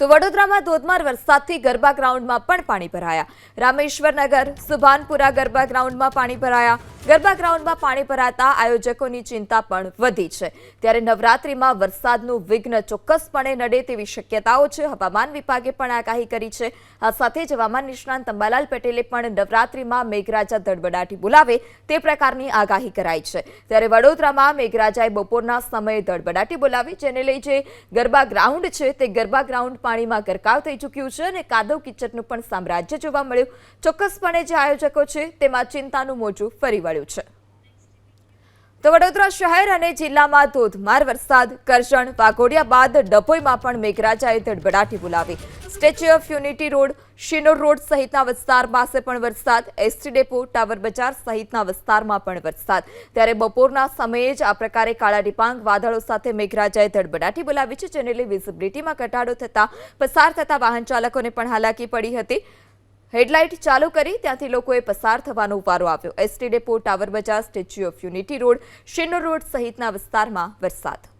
તો વડોદરામાં ધોધમાર વરસાદથી ગરબા ગ્રાઉન્ડમાં પણ પાણી ભરાયા. રામેશ્વરનગર સુભાનપુરા ગરબા ગ્રાઉન્ડમાં પાણી ભરાયા. ગરબા ગ્રાઉન્ડમાં પાણી ભરાતા આયોજકોની ચિંતા પણ વધી છે. ત્યારે નવરાત્રીમાં વરસાદનું વિઘ્ન ચોક્કસપણે નડે તેવી શક્યતાઓ છે. હવામાન વિભાગે પણ આગાહી કરી છે. આ સાથે જ હવામાન નિષ્ણાંત અંબાલાલ પટેલે પણ નવરાત્રીમાં મેઘરાજા ધડબડાટી બોલાવે તે પ્રકારની આગાહી કરાઈ છે. ત્યારે વડોદરામાં મેઘરાજાએ બપોરના સમયે ધડબડાટી બોલાવી, જેને લઈ જે ગરબા ગ્રાઉન્ડ છે તે ગરબા ગ્રાઉન્ડ પાણીમાં ગરકાવ થઈ ચૂક્યું છે અને કાદવ કિચડનું પણ સામ્રાજ્ય જોવા મળ્યું. ચોક્કસપણે જે આયોજકો છે તેમાં ચિંતાનું મોજું ફરી વળ્યું. છે. તો વડોદરા શહેર અને જિલ્લામાં ધોધમાર વરસાદ, કરજણ, વાઘોડિયા બાદ ડભોઈમાં પણ મેઘરાજાએ ધડબડાટી બોલાવી. Statue of unity road, Shinor road સહિતના વિસ્તાર પાસે પણ વરસાદ. એસટી ડેપો, ટાવર બજાર સહિતના વિસ્તારમાં પણ વરસાદ. ત્યારે બપોરના સમયે જ આ પ્રકારે કાળા ડિપાંગ વાદળો સાથે મેઘરાજાએ ધડબડાટી બોલાવી છે, જેને લઈ વિઝિબિલિટીમાં ઘટાડો થતા, પસાર થતા વાહન ચાલકોને પણ હાલાકી પડી હતી. હેડલાઇટ ચાલુ કરી, ત્યાંથી લોકોએ પસાર થવાનો વારો આવ્યો. એસટી ડેપો ટાવર બજાર statue of unity road, Shinor road સહિતના વિસ્તારમાં વરસાદ.